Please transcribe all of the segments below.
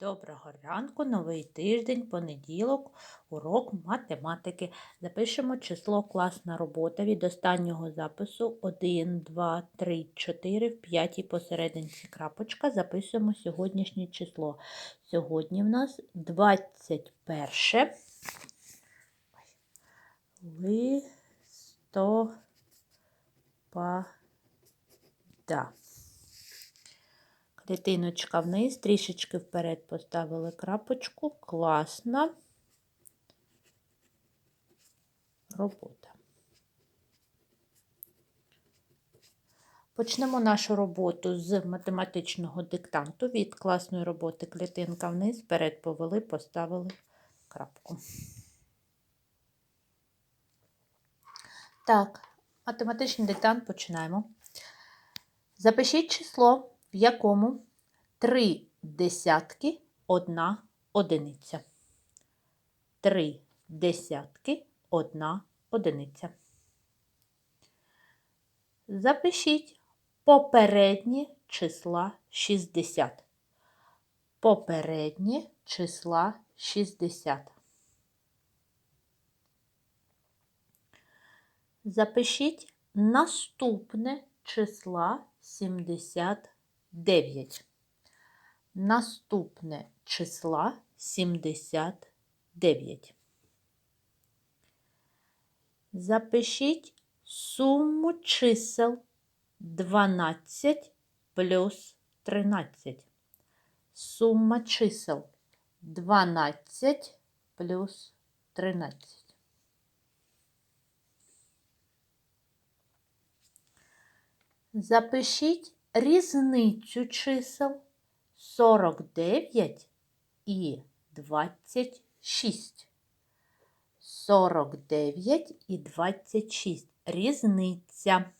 Доброго ранку, новий тиждень, понеділок, урок математики. Запишемо число класна робота від останнього запису 1, 2, 3, 4, в п'ятій посерединці крапочка. Записуємо сьогоднішнє число. Сьогодні в нас 21 листопада. Клітиночка вниз, трішечки вперед поставили крапочку. Класна робота. Почнемо нашу роботу з математичного диктанту. Від класної роботи клітинка вниз, вперед повели, поставили крапку. Так, математичний диктант починаємо. Запишіть число в якому три десятки одна одиниця. Три десятки одна одиниця. Запишіть попередні числа 60. Попередні числа 60. Запишіть наступне числа 70. 9. Наступне числа 79. Запишіть суму чисел 12 плюс 13. Сума чисел 12 плюс 13. Запишіть різницю чисел 49 і 26. 49 і 26. Різниця.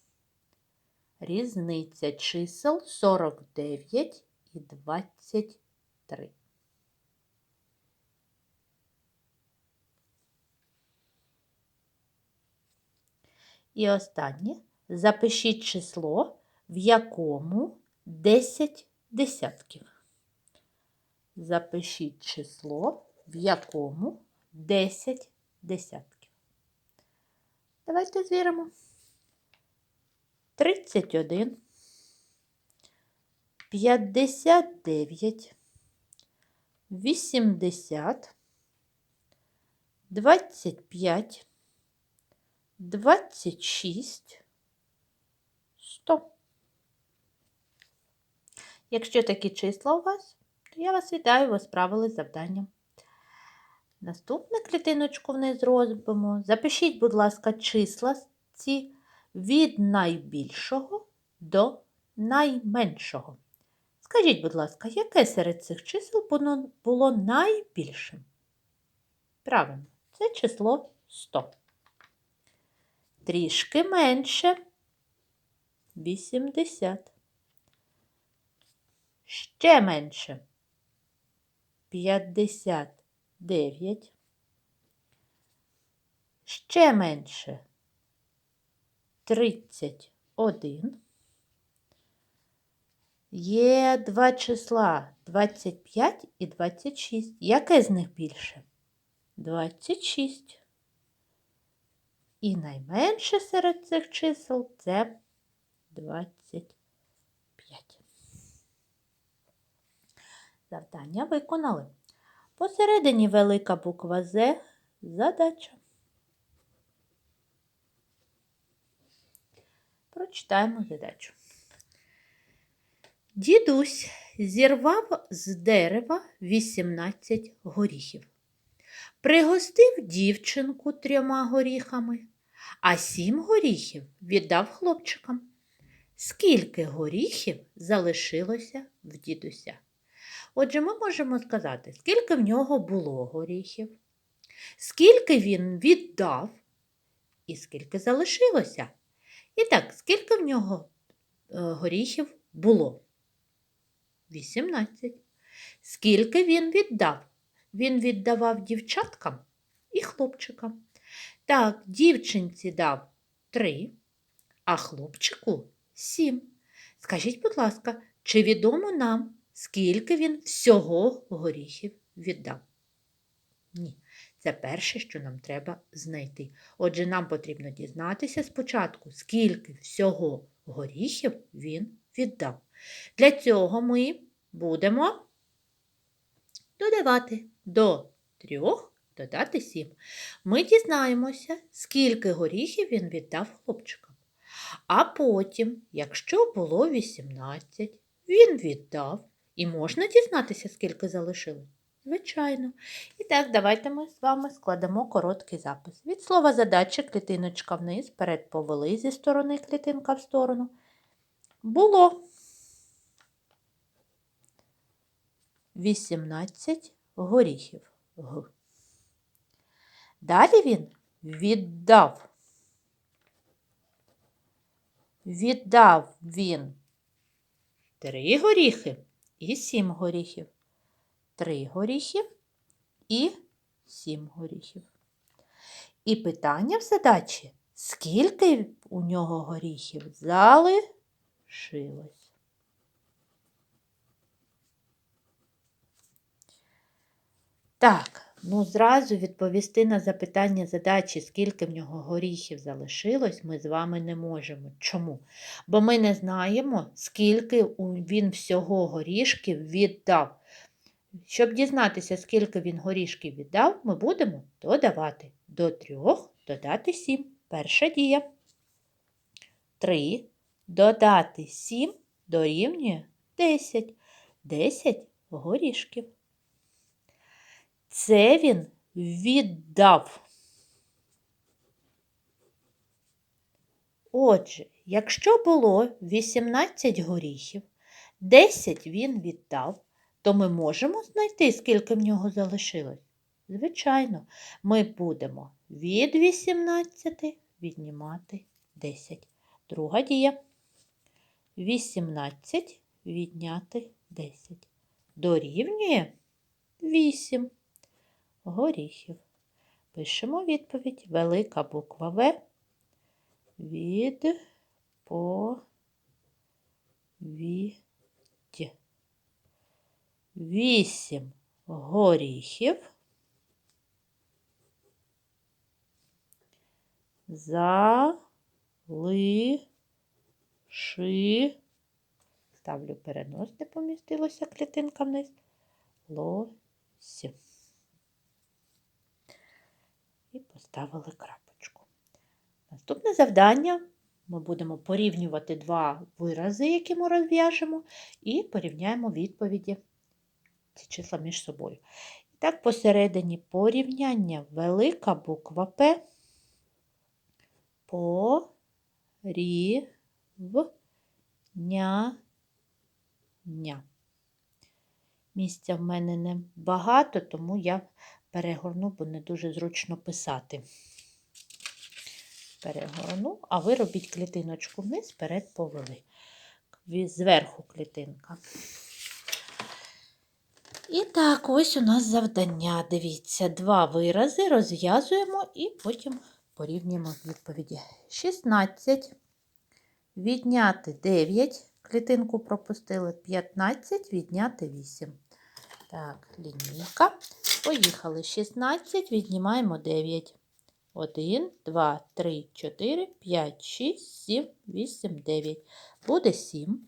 Різниця чисел 49 і 23. І останнє запишіть число в якому 10 десятків. Запишіть число, в якому 10 десятків. Давайте звіримо. 31, 59, 80, 25, 26, 100. Якщо такі числа у вас, то я вас вітаю, ви справились з завданням. Наступну клітиночку вниз зробимо. Запишіть, будь ласка, числа ці від найбільшого до найменшого. Скажіть, будь ласка, яке серед цих чисел було найбільшим? Правильно, це число 100. Трішки менше 80 ще менше. 59. Ще менше. 31. Є два числа 25 і 26. Яке з них більше? 26. І найменше серед цих чисел це 25. Завдання виконали. Посередині велика буква З задача. Прочитаємо задачу. Дідусь зірвав з дерева 18 горіхів. Пригостив дівчинку трьома горіхами, а сім горіхів віддав хлопчикам. Скільки горіхів залишилося в дідуся? Отже, ми можемо сказати, скільки в нього було горіхів, скільки він віддав і скільки залишилося. І так, скільки в нього е, горіхів було? 18. Скільки він віддав? Він віддавав дівчаткам і хлопчикам. Так, дівчинці дав 3, а хлопчику 7. Скажіть, будь ласка, чи відомо нам, скільки він всього горіхів віддав? Ні. Це перше, що нам треба знайти. Отже, нам потрібно дізнатися спочатку, скільки всього горіхів він віддав. Для цього ми будемо додавати до трьох додати сім. Ми дізнаємося, скільки горіхів він віддав хлопчикам. А потім, якщо було 18, він віддав. І можна дізнатися, скільки залишилось? Звичайно. І так, давайте ми з вами складемо короткий запис. Від слова задачі клітиночка вниз, перед повели зі сторони клітинка в сторону. Було 18 горіхів. Г. Далі він віддав. Віддав він три горіхи і сім горіхів. Три горіхів і сім горіхів. І питання в задачі, скільки у нього горіхів залишилось? Так, ну зразу відповісти на запитання задачі, скільки в нього горіхів залишилось, ми з вами не можемо. Чому? Бо ми не знаємо, скільки він всього горішків віддав. Щоб дізнатися, скільки він горішків віддав, ми будемо додавати. До трьох додати сім. Перша дія. Три додати сім дорівнює десять. Десять горішків. Це він віддав. Отже, якщо було 18 горіхів, 10 він віддав, то ми можемо знайти, скільки в нього залишилось? Звичайно, ми будемо від 18 віднімати 10. Друга дія. 18 відняти 10. Дорівнює 8 горіхів. Пишемо відповідь. Велика буква В. Від по від. Вісім горіхів. Залиши. Ставлю перенос, де помістилося клітинка вниз. Лосі. І поставили крапочку. Наступне завдання. Ми будемо порівнювати два вирази, які ми розв'яжемо, і порівняємо відповіді ці числа між собою. І так, посередині порівняння велика буква П порівня. Місця в мене не багато, тому я перегорну, бо не дуже зручно писати. Перегорну, а ви робіть клітиночку вниз, вперед повели. Зверху клітинка. І так, ось у нас завдання. Дивіться, два вирази розв'язуємо і потім порівнюємо відповіді. 16. Відняти 9. Клітинку пропустили. 15, відняти 8. Так, лінійка. Поїхали. 16, віднімаємо 9. 1, 2, 3, 4, 5, 6, 7, 8, 9. Буде 7.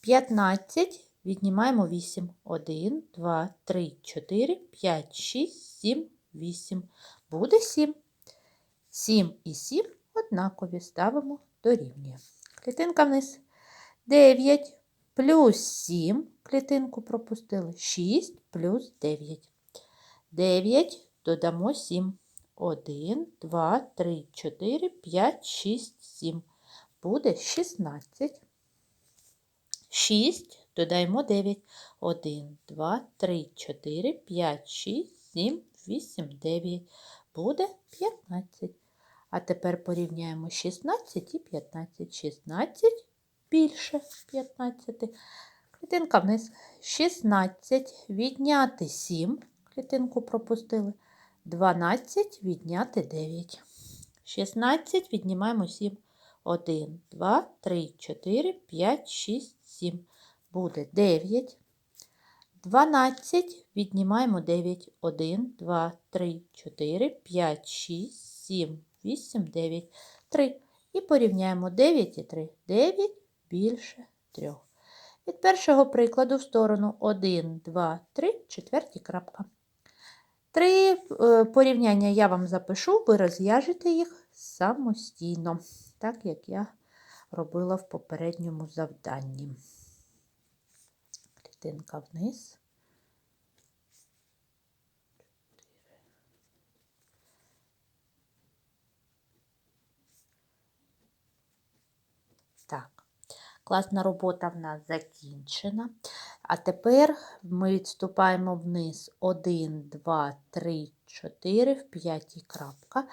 15. Віднімаємо 8. 1, 2, 3, 4, 5, 6, 7, 8. Буде 7. 7 і 7 однакові ставимо дорівнює. Клітинка вниз. 9 плюс 7. Клітинку пропустили. 6 плюс 9. 9 додамо 7. 1, 2, 3, 4, 5, 6, 7. Буде 16. 6 додаємо 9. 1, 2, 3, 4, 5, 6, 7, 8, 9. Буде 15. А тепер порівняємо 16 і 15. 16 більше 15. Клітинка вниз. 16 відняти 7. Клітинку пропустили. 12 відняти 9. 16 віднімаємо 7. 1, 2, 3, 4, 5, 6, 7. буде 9. 12 віднімаємо 9. 1, 2, 3, 4, 5, 6, 7, 8, 9, 3. І порівняємо 9 і 3. 9 більше 3. Від першого прикладу в сторону 1, 2, 3, четверті крапка. Три е, порівняння я вам запишу, ви розв'яжете їх самостійно, так як я робила в попередньому завданні. Клітинка вниз. Так, класна робота в нас закінчена. А тепер ми відступаємо вниз 1, 2, 3, 4 в п'ятій крапка.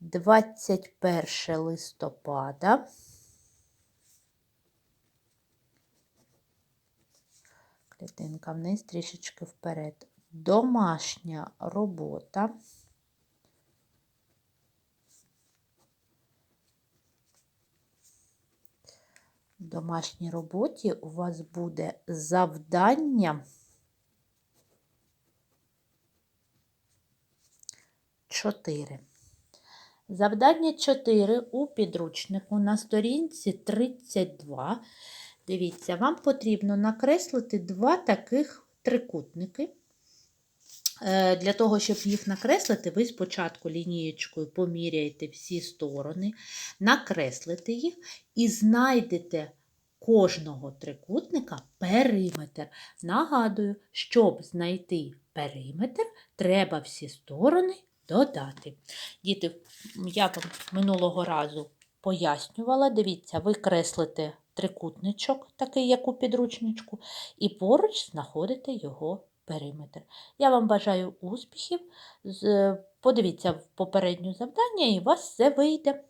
21 листопада. Клітинка вниз, трішечки вперед. Домашня робота. В домашній роботі у вас буде завдання 4. Завдання 4 у підручнику на сторінці 32. Дивіться, вам потрібно накреслити два таких трикутники. Е, Для того, щоб їх накреслити, ви спочатку лінієчкою поміряєте всі сторони, накреслите їх і знайдете кожного трикутника периметр. Нагадую, щоб знайти периметр, треба всі сторони додати. Діти, я вам минулого разу пояснювала, дивіться, ви креслите трикутничок, такий як у підручничку, і поруч знаходите його периметр. Я вам бажаю успіхів. Подивіться попереднє завдання і у вас все вийде.